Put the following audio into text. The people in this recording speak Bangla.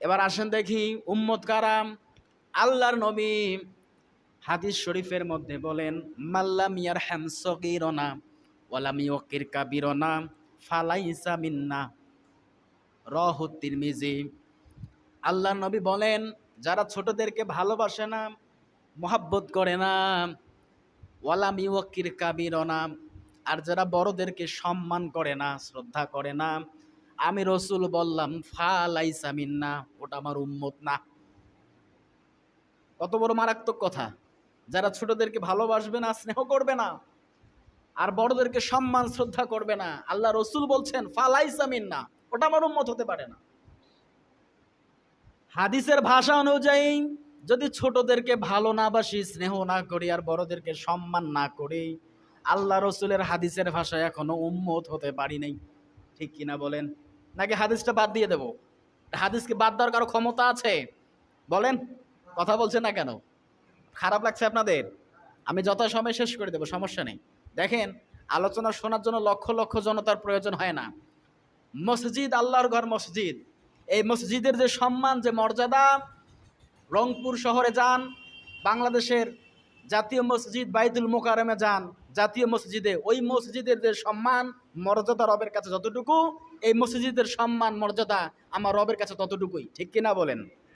এবার আসেন দেখি উম্মত কারাম। আল্লাহর নবী হাদিস শরীফের মধ্যে বলেন মাল্লাম ইয়ার হ্যাম সগিরনা ওয়ালাম ইয়কির কাবিরনা ফালাইসা মিন্না। রহ মিজি আল্লাহর নবী বলেন, যারা ছোটদেরকে ভালোবাসে না, মহাব্বত করে না ওয়ালাম ইয়কির কাবিরনা, আর যারা বড়দেরকে সম্মান করে না, শ্রদ্ধা করে না আমি রসুল বললাম, ফালাইসা মিন্না, ওটা আমার উম্মত না। কত বড় মারাত্মক কথা। যারা ছোটদেরকে ভালোবাসবে না, স্নেহ করবে না, আর বড়দেরকে সম্মান, শ্রদ্ধা করবে না, আল্লাহ রসুল বলছেন, ফালাইসা মিন্না, ওটা আমার উম্মত হতে পারে না। হাদিসের ভাষা অনুযায়ী, যদি ছোটদেরকে ভালো না বাসি, স্নেহ না করি, আর বড়দেরকে সম্মান না করি, আল্লাহ রসুলের হাদিসের ভাষায় এখনও উম্মত হতে পারি নাই। ঠিক কিনা বলেন? নাকি হাদিসটা বাদ দিয়ে দেব? হাদিসকে বাদ দেওয়ার কারও ক্ষমতা আছে? বলেন, কথা বলছেন না কেন? খারাপ লাগছে আপনাদের? আমি যথাসময়ে শেষ করে দেবো, সমস্যা নেই। দেখেন, আলোচনা শোনার জন্য লক্ষ লক্ষ জনতার প্রয়োজন হয় না। মসজিদ, আল্লাহর ঘর মসজিদ। এই মসজিদের যে সম্মান, যে মর্যাদা, রংপুর শহরে যান, বাংলাদেশের জাতীয় মসজিদ বাইতুল মোকারমে যান জাতীয় মসজিদে, ওই মসজিদের যে সম্মান, মর্যাদা রবের কাছে যতটুকু, এই মসজিদের সম্মান, মর্যাদা আমার রবের কাছে ততটুকুই। ঠিক কিনা বলেন?